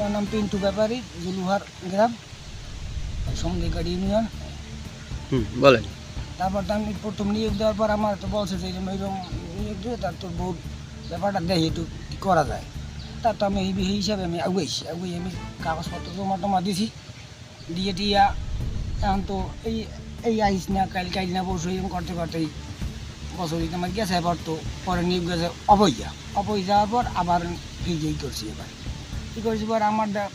ওর নাম পিন্টু ব্যাপারী জুলুহার গ্রাম সন্ধিকার ইউনিয়ন। বলেন। তারপর তো আমি প্রথম নিয়োগ দেওয়ার পর আমার তো বলছে যে এরকম এরকম নিয়োগ দিয়ে তার তোর বহু ব্যাপারটা দেখি একটু কী করা যায়। তার তো আমি এই হিসাবে আমি আগুয়েছি আগুই আমি কাগজপত্র জমা টমা দিছি। দিয়ে টিয়া এখন তো এই এই আইস না কাল কাল না বসে এরকম করতে করতেই বছর দিতে আমার গেছে এবার তো পরে নিয়োগ গেছে অবৈয়া। অবৈ যাওয়ার পর আবার এই করছি এবার। কী করছি পর আমার দা-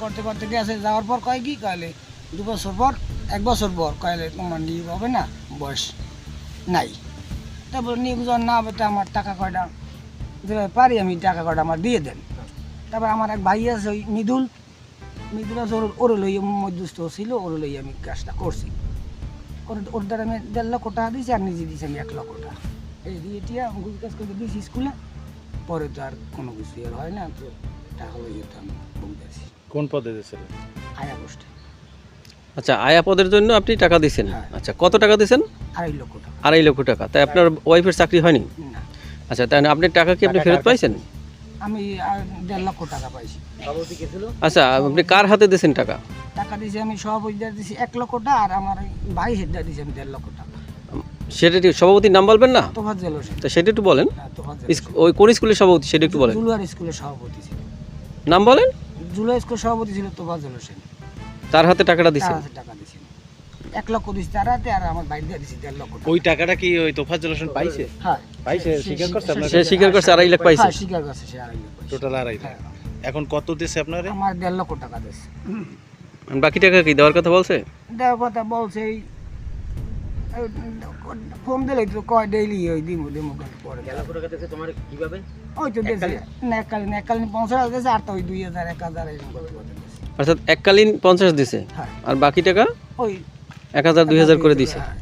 করতে করতে গেছে, যাওয়ার পর কয় কি কয়লে? দু বছর পর, এক বছর পর কয়লে তোমার নিয়োগ হবে না? বয়স নাই। তারপর নিয়োগ না হবে তো আমার টাকা কয়টা? যেভাবে পারি আমি টাকা কয়টা আমার দিয়ে দেন। তারপর আমার এক ভাই আছে, ওই মৃদুল। মৃদুল আছে, ওর ওর লই মধ্যস্থ ছিল ওর লই আমি কাজটা করছি। ওর ওর দ্বারা আমি দেড় লক্ষ টাকা দিয়েছি, আর নিজে দিয়েছি আমি এক লক্ষ টাকা। এই দিয়ে টিয়া কাজ করে দিয়েছি স্কুলে। পরে তো আর কোনো কিছু আর হয় না, তো টাকা যেতে কোন পদে দিয়েছিলেন? আয়া গোষ্ঠী আচ্ছা আয়া পদের জন্য আপনি টাকা দিয়েছেন? হ্যাঁ। আচ্ছা কত টাকা দিয়েছেন? আড়াই লক্ষ টাকা। আড়াই লক্ষ টাকা। তাই আপনার ওয়াইফের চাকরি হয়নি? আচ্ছা তাই আপনি টাকা কি আপনি ফেরত পাইছেন? আমি দেড় লক্ষ টাকা পাইছি। আচ্ছা আপনি কার হাতে দিয়েছেন টাকা? টাকা দিয়েছি আমি সভাপতিদের দিয়েছি এক লক্ষ টাকা আর আমার ওই ভাই হেডটা দিয়েছি আমি দেড় লক্ষ টাকা। সেটা একটু সভাপতির নাম বলবেন না? তা সেটা একটু বলেন। হ্যাঁ, ওই কোন স্কুলের সভাপতি সেটা একটু বলেন। স্কুলের সভাপতি ছিল নাম বলেন? জুলাই স্কুল সভাপতি ছিল তোফাত জেল হোসেন। তার হাতে টাকাটা হাজার টাকা দিয়েছি এক লক্ষ দিয়েছি তার হাতে আর আমার বাইর দিয়ে দিয়েছি দেড় লক্ষ টাকা। ওই টাকাটা কি ওই তোফাজ্জল হোসেন পাইছে? হ্যাঁ পাইছে, স্বীকার করছে আপনার? সে স্বীকার করছে আড়াই লাখ পাইছে। হ্যাঁ স্বীকার করছে সে আড়াই লাখ পাইছে। টোটাল আড়াই লাখ। এখন কত দিছে আপনারে? আমার দেড় লক্ষ টাকা আর বাকি টাকা কি দেওয়ার কথা বলছে? দেওয়ার কথা বলছে এই এই ফোন দিলে তো কয় ডেইলি ওই দিমু দিমু করে। অর্থাৎ এককালীন পঞ্চাশ দিছে? হ্যাঁ। আর বাকি টাকা? ওই এক হাজার দুই হাজার করে দিছে? হ্যাঁ,